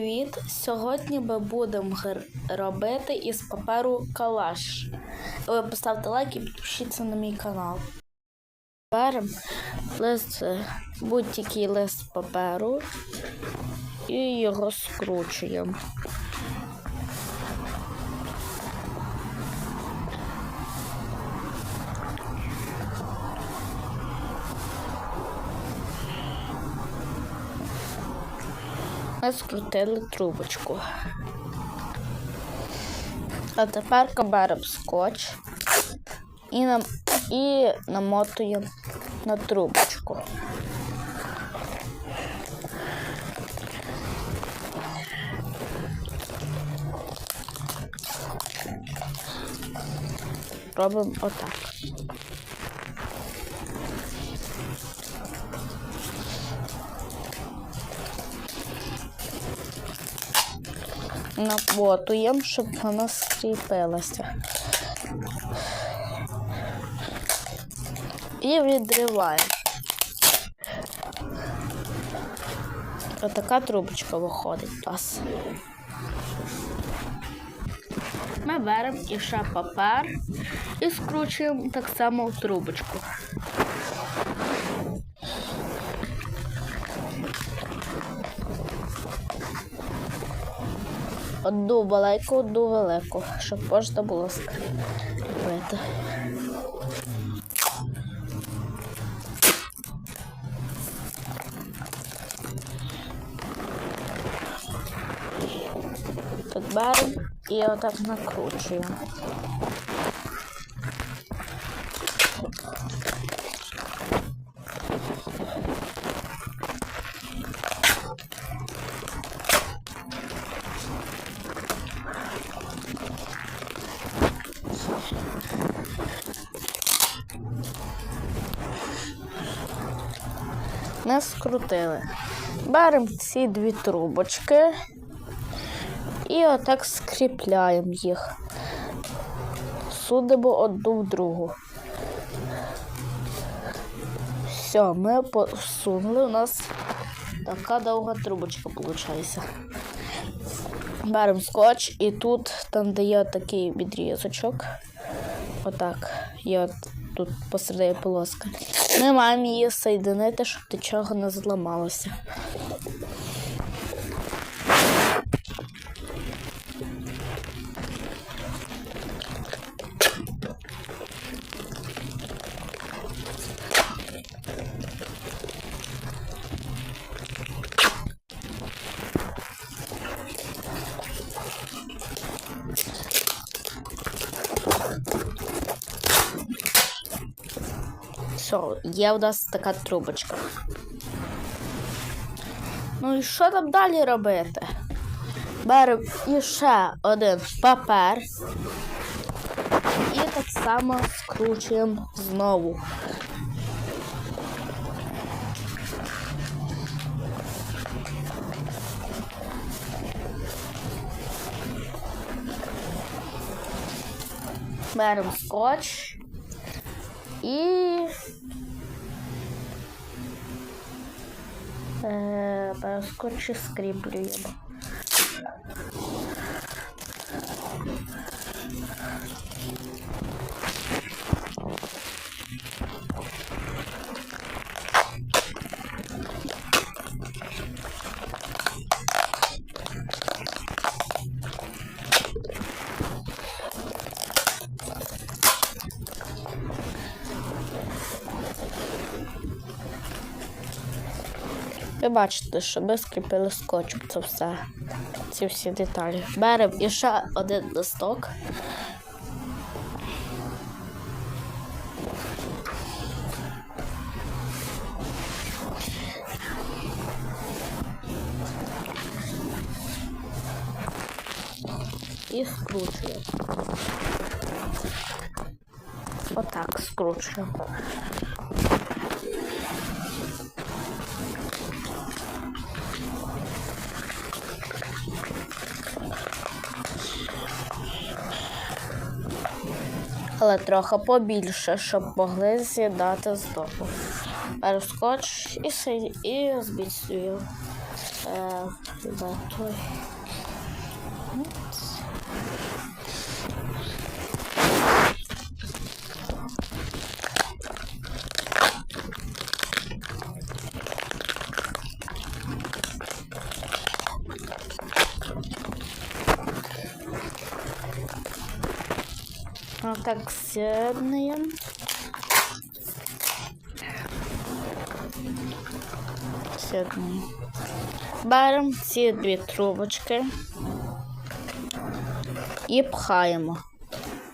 Привіт! Сьогодні ми будемо робити із паперу калаш. Ви поставте лайк і підпишіться на мій канал. Беремо лист, е, будь-який лист паперу і його скручуємо. Ми скрутили трубочку. А тепер беремо скотч і, нам, і намотуємо на трубочку. Робимо отак. Намотуємо, щоб вона скріпилася. І відриваємо. Отака трубочка виходить у нас. Ми беремо і ще папер і скручуємо так само в трубочку. Одну велику, одну велику, щоб можна було скріпити. Тут беремо і отак накручуємо. Ми. Беремо ці дві трубочки і отак скріпляємо їх. Судимо одну в другу. Все, ми посунули. У нас така довга трубочка виходить. Беремо скотч і тут, там, де є такий відрізочок, отак, І от тут посередині полоска. Ми маємо її соєдинити, щоб нічого не зламалося. Є у нас така трубочка. Ну і що там далі робити? Беремо іще один папер і так само скручуємо знову. Беремо скотч і е, скотч скріплюємо. Ви бачите, що ми скріпили скотчем це все. Ці всі деталі. Беремо і ще один листок. І скручуємо. Отак скручуємо. Але трохи побільше, щоб могли з'їдати з дому. Беру і, си- і зміцнюю. Е, з'єднуємо. З'єднуємо. Беремо ці дві трубочки і пхаємо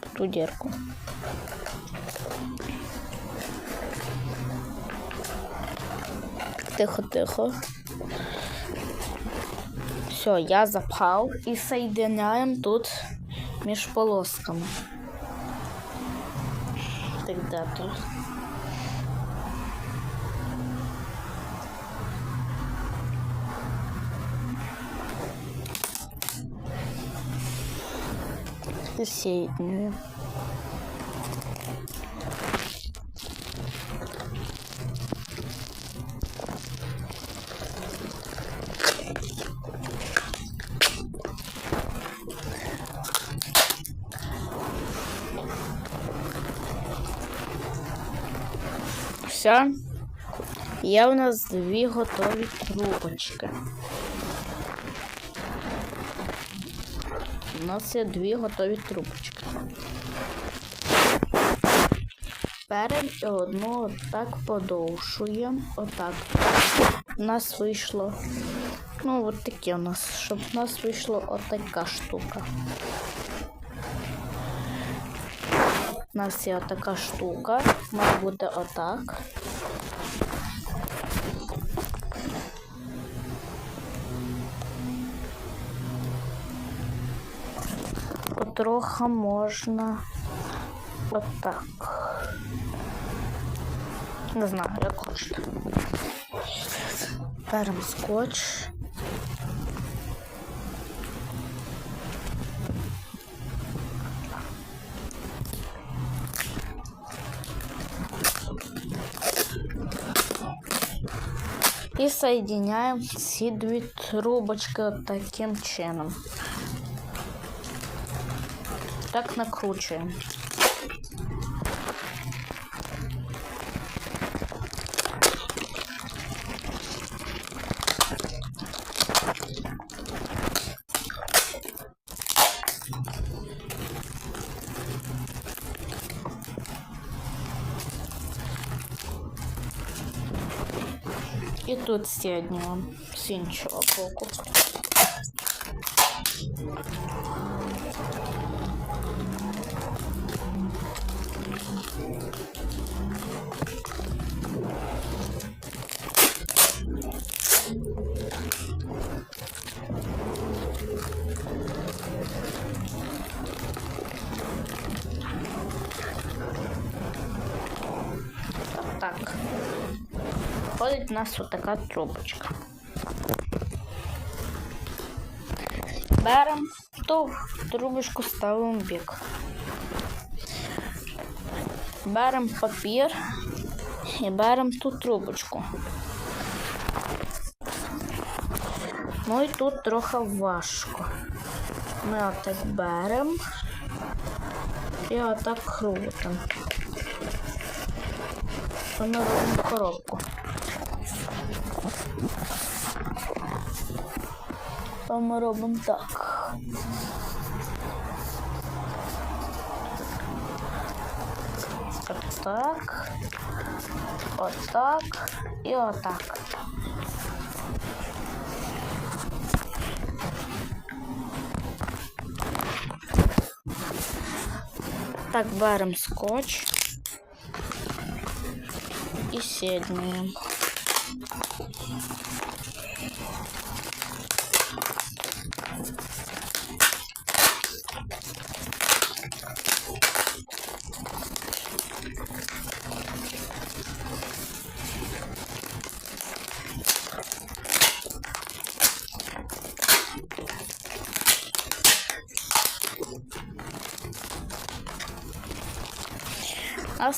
в ту дірку. Тихо, тихо. Все, я запхав і соєдиняємо тут між полосками. Тут. Соседнюю. Все. Є у нас дві готові трубочки. У нас є дві готові трубочки. І одну отак подовшуємо. Отак. У нас вийшло. Ну, от таке у нас, щоб у нас вийшла отака штука. У нас є така штука, має бути отак. Потроха можна отак. Не знаю, як хочете. Беремо скотч. соединяем все две трубочки вот таким чином. Так накручиваем. 21 з іншого боку. Так. Виходить у нас отака трубочка. Беремо ту трубочку ставимо в бік. Папір і беремо ту трубочку. Ну і тут трохи важко. Ми отак беремо і отак крутимо. Ми робимо коробку. То ми робимо так. Отак. Отак і отак. Так, беремо скотч і сіднуємо.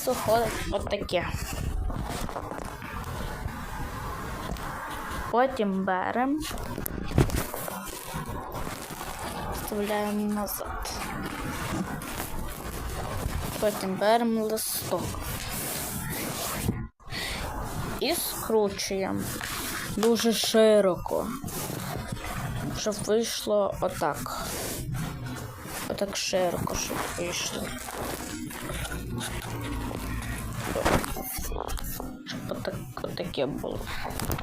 виходить отаке. Потім беремо, вставляємо назад. Потім беремо листок і скручуємо дуже широко, щоб вийшло отак. Отак широко, щоб вийшло. Отаке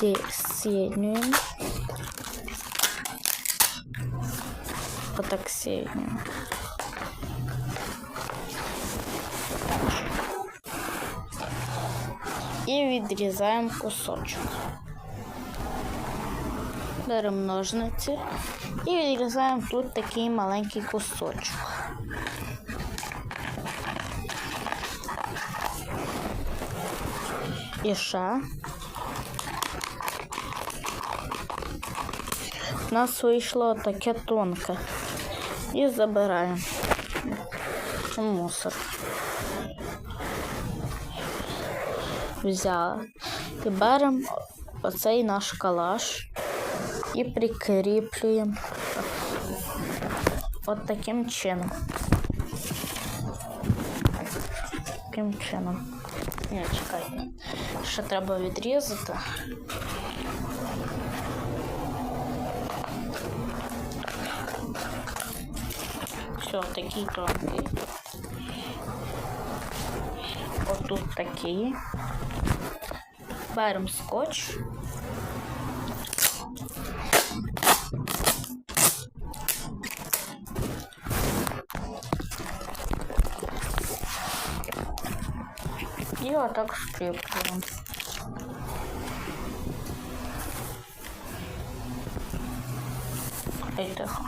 Соединяем. Вот так соединяем. І відрізаємо кусочок. Беремо ножниці і відрізаємо тут такий маленький кусочок. І ще. У нас вийшло таке тонке. І забираємо мусор. Взяли. І беремо оцей наш калаш і прикріплюємо от таким чином. Таким чином. Ні, чекайте. Ще треба відрізати. Все, такий тонкий. Отут такий. Беремо скотч. І отак скріплюємо. Ей, тихо.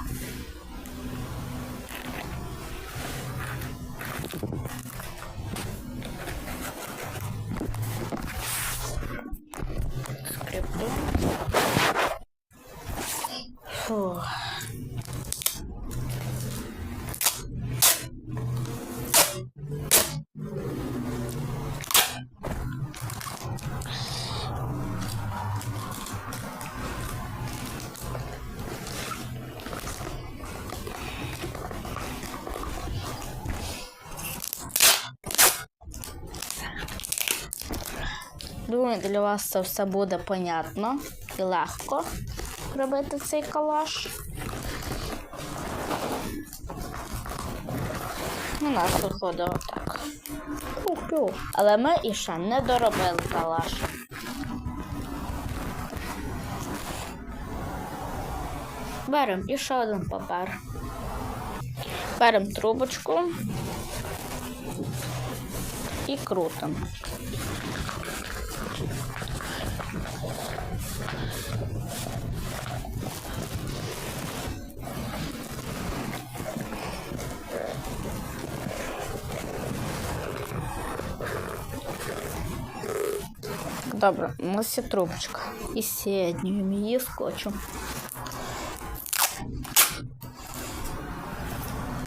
Думаю, для вас це все буде понятно і легко робити цей калаш. У нас виходить отак. Фу-фу. Але ми іще не доробили калаш. Беремо іще один папер. Беремо трубочку і крутимо. Добре, у нас є трубочка. І соединюємо її скотчем.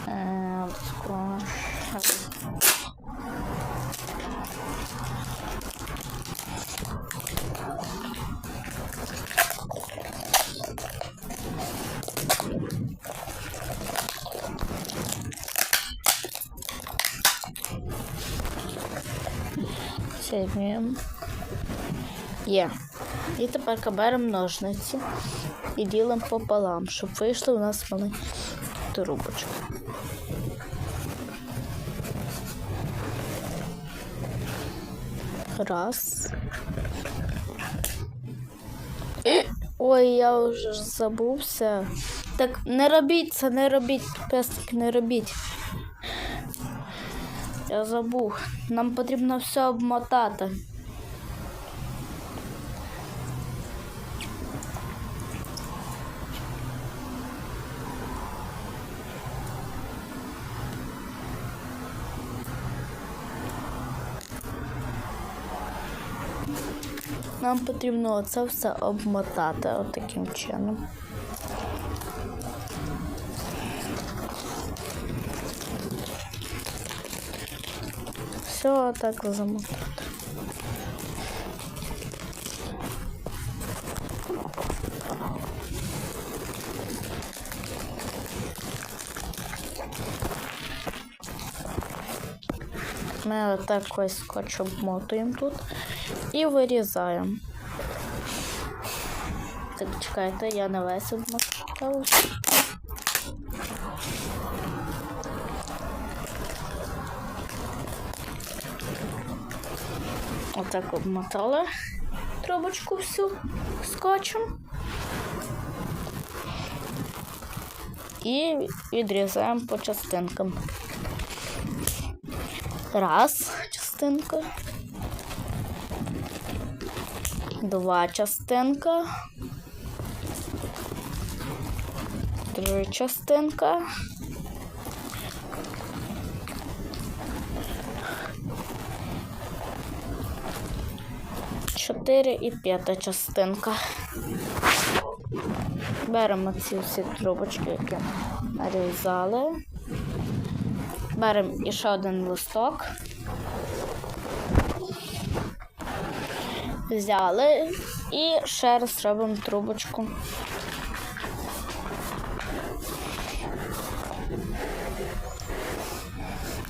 Е, скотч. Є. І тепер беремо ножниці і ділимо пополам, щоб вийшли у нас маленькі трубочки. Раз. Ой, я вже забувся. Так не робіть це, не робіть, пестик, не робіть. Я забув. Нам потрібно все обмотати. Нам потрібно це все обмотати отаким чином. Все так замотати. Ми отак ось скотч обмотуємо тут і вирізаємо. Так, чекайте, я не весь обмотав. Отак обмотали трубочку всю скотчем. І відрізаємо по частинкам. Раз частинка. Два частинка. Три частинка. Чотири і п'ята частинка. Беремо ці всі трубочки, які нарізали. Беремо іще один листок. Взяли і ще раз робимо трубочку.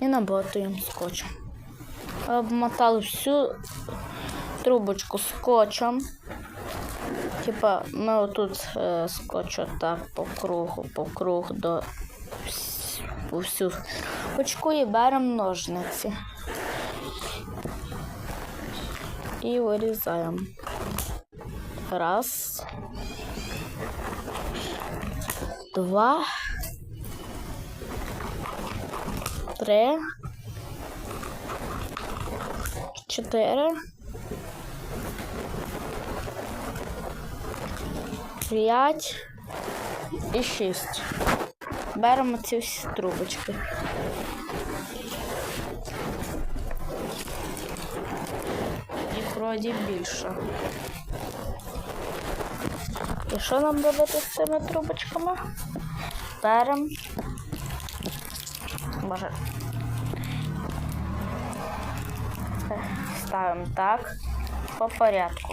І наботуємо скотчем. Обмотали всю трубочку скотчем. Типа ми отут е, скотч так по кругу, по кругу до всю очку і беремо ножниці. І вирізаємо. Раз. Два. Три. Чотири. П'ять і шість. Беремо ці всі трубочки. Вроді більше. І що нам робити з цими трубочками? Беремо. Боже. Е, Ставимо так по порядку.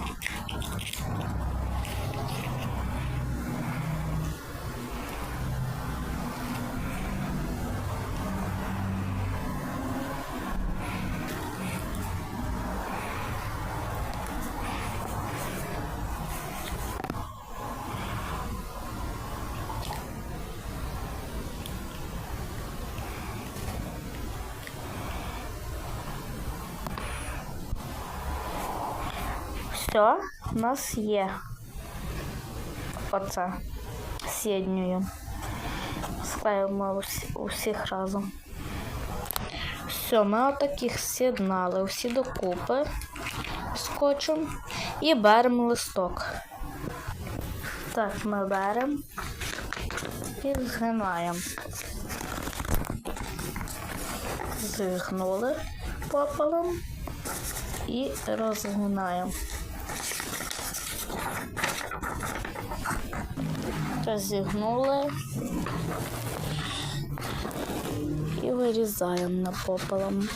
Все, у нас є оце сідньою. Склеїмо усіх разом. Все, ми отаких з'єднали усі докупи скотчем і беремо листок. Так, ми беремо і згинаємо. Зігнули пополом і розгинаємо. Розігнули і вирізаємо напополом.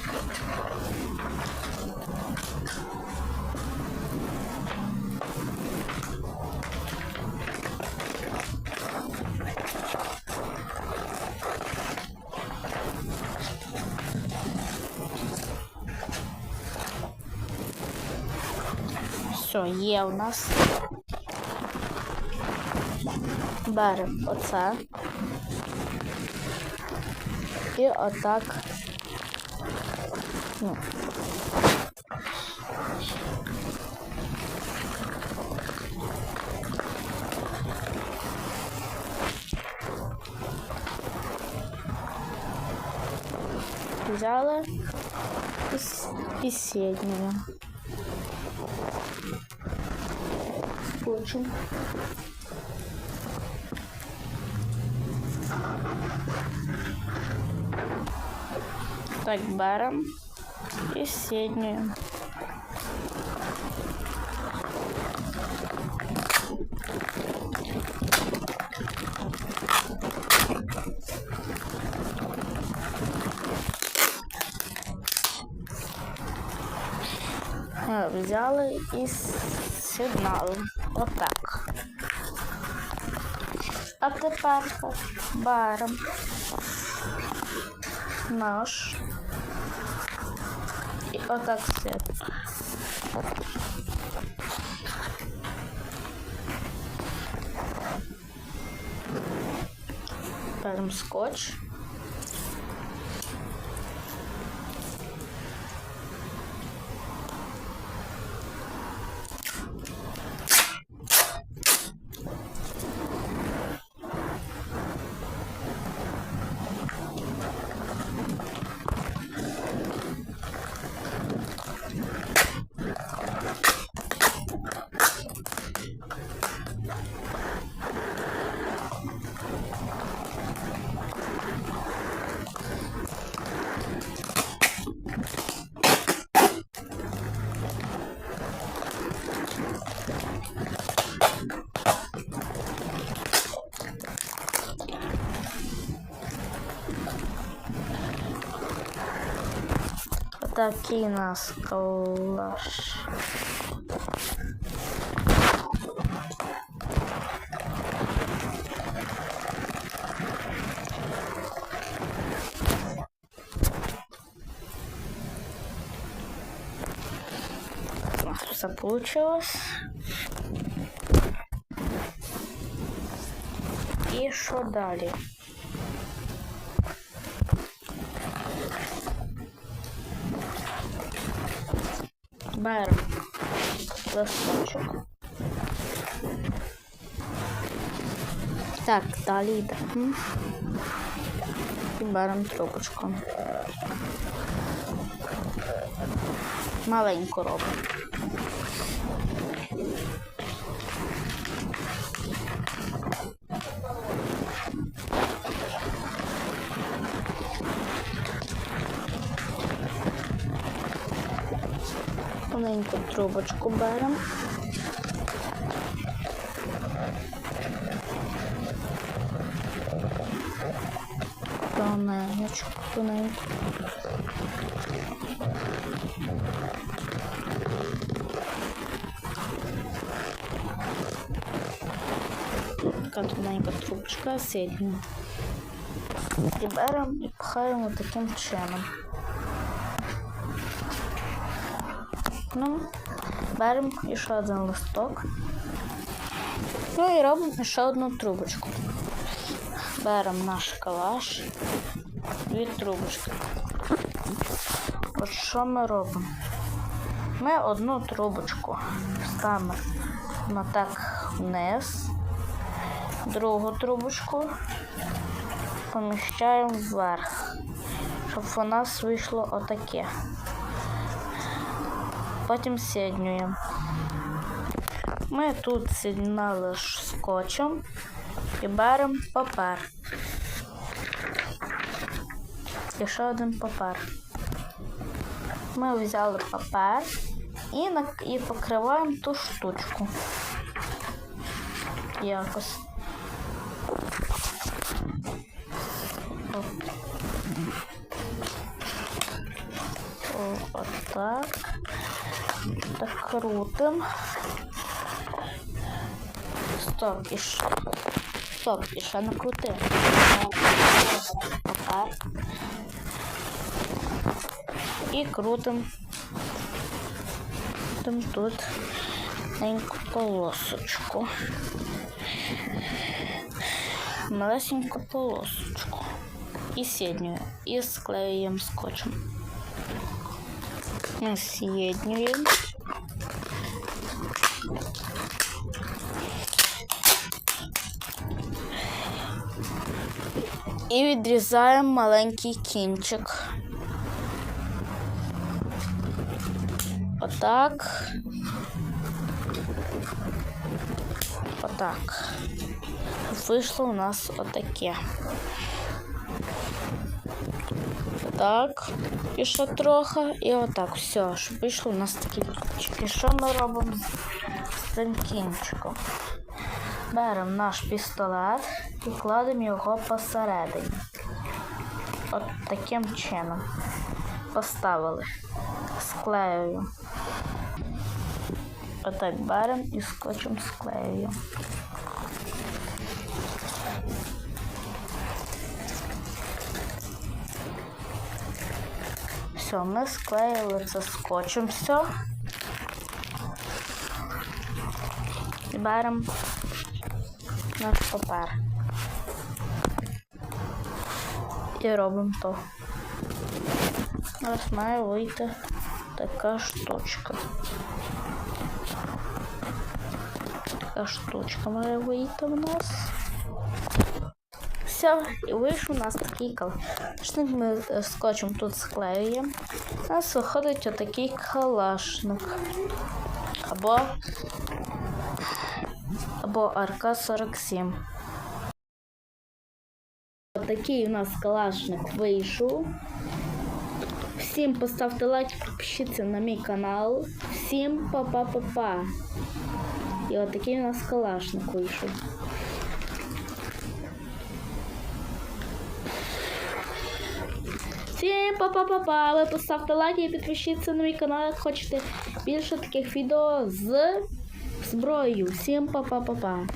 Все, є у нас. Беремо оце. І отак. Ну. Взяли і, с- і Так, баром и сіднюємо. Взяли і сигнали. так. А тепер беремо наш. І отак все. Скотч. Такий у нас колаж. У нас все получилось. І що далі? Беремо листочок. Так, далі йдемо. І беремо трубочку. Маленьку робимо. Маленьку трубочку беремо. Тоненечку, тоненьку. Така тоненька трубочка сідня. І беремо і пхаємо таким чином. Ну, беремо ще один листок. Ну і робимо ще одну трубочку. Беремо наш калаш, дві трубочки. От що ми робимо? Ми одну трубочку ставимо на так вниз, другу трубочку поміщаємо вверх, щоб у нас вийшло отаке. Потім з'єднуємо. Ми тут з'єднали скотчем і беремо папер. І ще один папер. Ми взяли папер і, і покриваємо ту штучку. Якось. О. О, отак. Так крутим. Стоп, і ще. Стоп, і ще не крутим. Отак. І крутим. Там тут маленьку полосочку. Малесеньку полосочку. І сіднюю. І склеюємо скотчем. Ми І відрізаємо маленький кінчик. Отак. Отак. Вийшло у нас отаке. Так, і ще трохи, і отак, все, щоб вийшло у нас такі кінчики. Що ми робимо з цим кінчиком? Беремо наш пістолет і кладемо його посередині. От таким чином. Поставили. Склеюю. Отак беремо і скотчем склеюємо. Все, ми склеїли це скотчем все. І беремо наш папер. І робимо то. Зараз має вийти така штучка. Така штучка має вийти в нас. Все, і вийшов у нас такий калашник. Ми е, скотчем тут склеюємо. У нас виходить отакий калашник. Або або РК-47. Отакий у нас калашник вийшов. Всім поставте лайк, підпишіться на мій канал. Всім па-па-па-па. І отакий у нас калашник вийшов. Всім па-па-па-па. Ви поставте лайк і підпишіться на мій канал, як хочете більше таких відео з зброєю. Всім па-па-па-па.